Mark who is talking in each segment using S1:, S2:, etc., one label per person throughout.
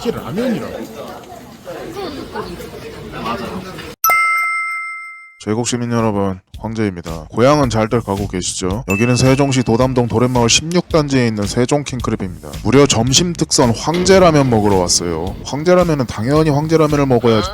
S1: 이게 라면이라고?
S2: 제국 시민 여러분, 황제입니다. 고향은 잘들 가고 계시죠? 여기는 세종시 도담동 도련마을 16단지에 있는 세종 킹크랩입니다. 무려 점심 특선 황제라면 먹으러 왔어요. 황제라면은 당연히 황제라면을 먹어야지.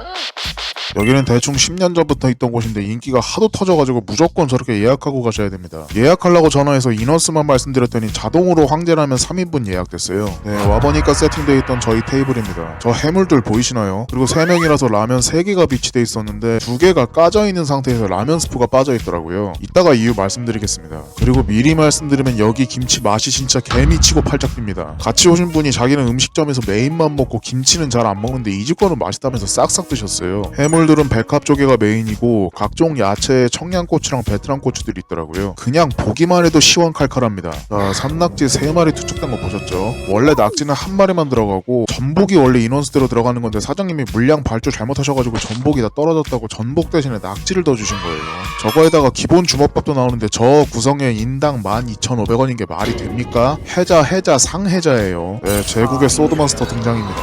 S2: 여기는 대충 10년 전부터 있던 곳인데 인기가 하도 터져가지고 무조건 저렇게 예약하고 가셔야 됩니다. 예약하려고 전화해서 인원수만 말씀드렸더니 자동으로 황제라면 3인분 예약됐어요. 네, 와보니까 세팅되어 있던 저희 테이블입니다. 저 해물들 보이시나요? 그리고 3명이라서 라면 3개가 비치돼 있었는데 2개가 까져 있는 상태에서 라면 스프가 빠져 있더라고요. 이따가 이유 말씀드리겠습니다. 그리고 미리 말씀드리면 여기 김치 맛이 진짜 개미치고 팔짝입니다. 같이 오신 분이 자기는 음식점에서 메인만 먹고 김치는 잘 안 먹는데 이 집 거는 맛있다면서 싹싹 드셨어요. 해물들은 백합 조개가 메인이고 각종 야채에 청양고추랑 베트남 고추들이 있더라고요. 그냥 보기만 해도 시원칼칼합니다. 자, 산낙지 3마리 투척된 거 보셨죠? 원래 낙지는 한 마리만 들어가고 전복이 원래 인원수대로 들어가는 건데 사장님이 물량 발주 잘못하셔가지고 전복이 다 떨어졌다고 전복 대신에 낙지를 더 주신 거예요. 저거에 다가 기본 주먹밥도 나오는데 저 구성에 인당 12,500원인 게 말이 됩니까? 해자 해자 상해자예요. 네, 제국의 소드마스터 등장입니다.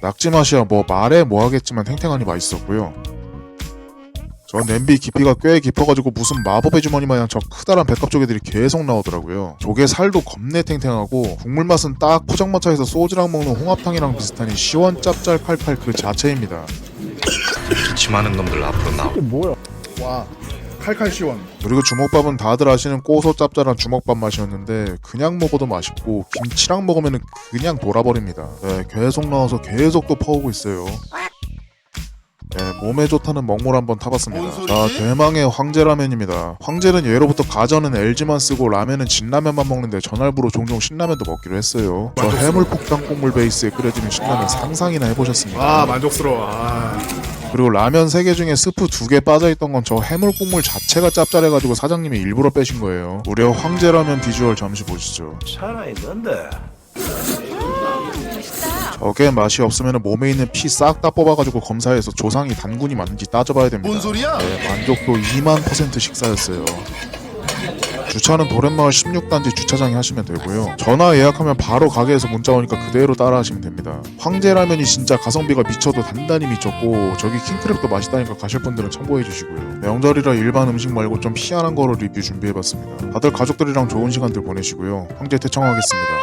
S2: 낙지 맛이야 뭐 말해 뭐 하겠지만 탱탱하니 맛있었고요. 저 냄비 깊이가 꽤 깊어가지고 무슨 마법의 주머니 마냥 저 크다란 백합 조개들이 계속 나오더라고요. 조개 살도 겁내 탱탱하고 국물 맛은 딱 포장마차에서 소주랑 먹는 홍합탕이랑 비슷하니 시원 짭짤 칼칼 그 자체입니다.
S3: 기침 많은 놈들 앞으로 나오.
S1: 이게 뭐야? 와 칼칼 시원
S2: 그리고 주먹밥은 다들 아시는 고소 짭짤한 주먹밥 맛이었는데 그냥 먹어도 맛있고 김치랑 먹으면 그냥 돌아버립니다. 네, 계속 나와서 계속 또 퍼오고 있어요. 네, 몸에 좋다는 먹물 한번 타봤습니다. 자, 대망의 황제 라면입니다. 황제는 예로부터 가전은 LG만 쓰고 라면은 진라면만 먹는데 전날부로 종종 신라면도 먹기로 했어요. 저 해물폭탄 국물 베이스에 끓여지는 신라면 상상이나 해보셨습니까?
S1: 아 만족스러워 아.
S2: 그리고 라면 3개 중에 스프 2개 빠져있던 건 저 해물 국물 자체가 짭짤해가지고 사장님이 일부러 빼신 거예요. 무려 황제라면 비주얼 잠시 보시죠.
S3: 살아있는데.
S2: 저게 맛이 없으면 몸에 있는 피 싹 다 뽑아가지고 검사해서 조상이 단군이 맞는지 따져봐야 됩니다.
S1: 뭔 소리야?
S2: 네, 만족도 2만 퍼센트 식사였어요. 주차는 도련마을 16단지 주차장에 하시면 되고요. 전화 예약하면 바로 가게에서 문자 오니까 그대로 따라 하시면 됩니다. 황제라면이 진짜 가성비가 미쳐도 단단히 미쳤고 저기 킹크랩도 맛있다니까 가실 분들은 참고해 주시고요. 명절이라 일반 음식 말고 좀 희한한 거로 리뷰 준비해봤습니다. 다들 가족들이랑 좋은 시간들 보내시고요. 황제 퇴청하겠습니다.